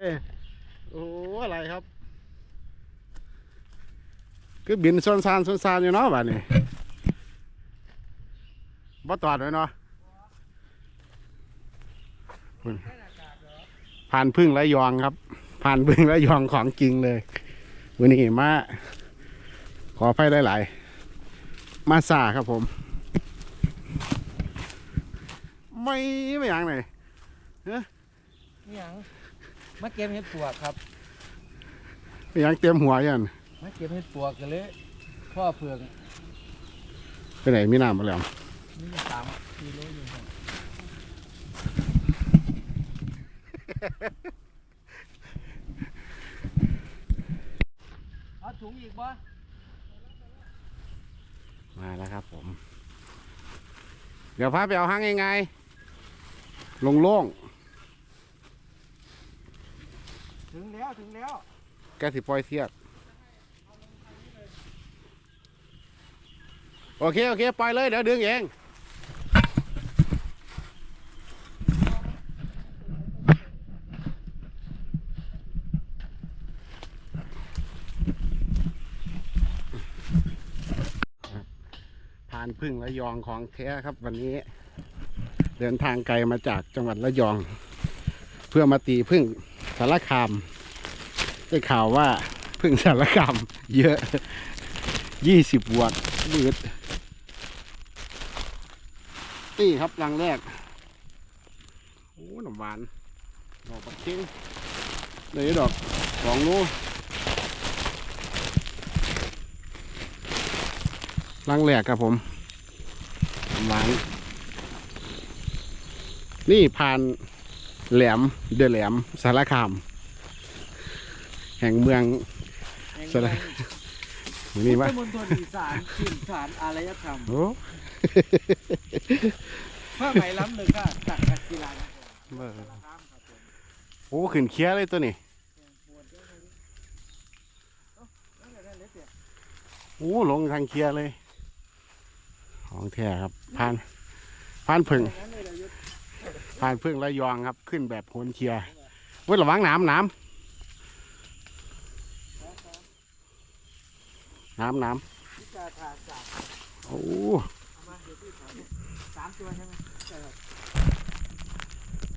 เอ้ยโอ้อะไรครับ คือบินส่วนซานส่วนซานอยู่เนาะบ้านนี้บ่ตอดไว้เนาะพุ่นผ่านพึ่งและยองครับ ผ่านพึ่งและยองของจริงเลยวันนี้มาขอไฟได้หลายๆมาซาครับผม ไม่ไม่อย่างไหนนี่หยัง มาเก็บเห็ดปวกครับไม่อย่างเตรียมหัวยันมาเก็บเห็ดปวกกันเลยพ่อเผือกไปไหนมีน้ำมาแล้วนี่สามกิโลอยู่ครับเอาถุงอีกบ่มาแล้วครับผม เดี๋ยวพาไปเอาห้างยังไงลงโล่งถึง แล้วถึงแล้วแกสิปล่อยเทียบโอเค โอเค ปล่อยเลย เดี๋ยวดึงเอง ผ่านพึ่งระยองของแท้ครับวันนี้ เดินทางไกลมาจากจังหวัดระยอง เพื่อมาตีพึ่งสารคาม ได้ข่าวว่าพึ่งสารคามเยอะยี่สิบบวกบืดนี่ครับรังแรก โอ้หนำหวาน ดอกปักเข่งเลยดอกสองโลรังแรกครับผมหนำหวาน นี่ผ่านแหลมเดือแหลมสารคาม แห่งเมืองสระมือนี้พุทว่าธมณฑลอีสานถิ่นฐานอารยธรรมโอ้ผ้าไหมล้ำเลยค่ะตักกัศิลาโอ้ขึ้นเคี้ยเลยตัวนี้โอ้ลงทางเคี้ยเลย ของแท้ครับผ่านผ่านพึ่งผ่านพึ่งระยองครับ ขึ้นแบบโหนเคี้ยเว้ยระวังน้ำน้ำ น้ำน้ำโอ้สามตัวใช่ไหม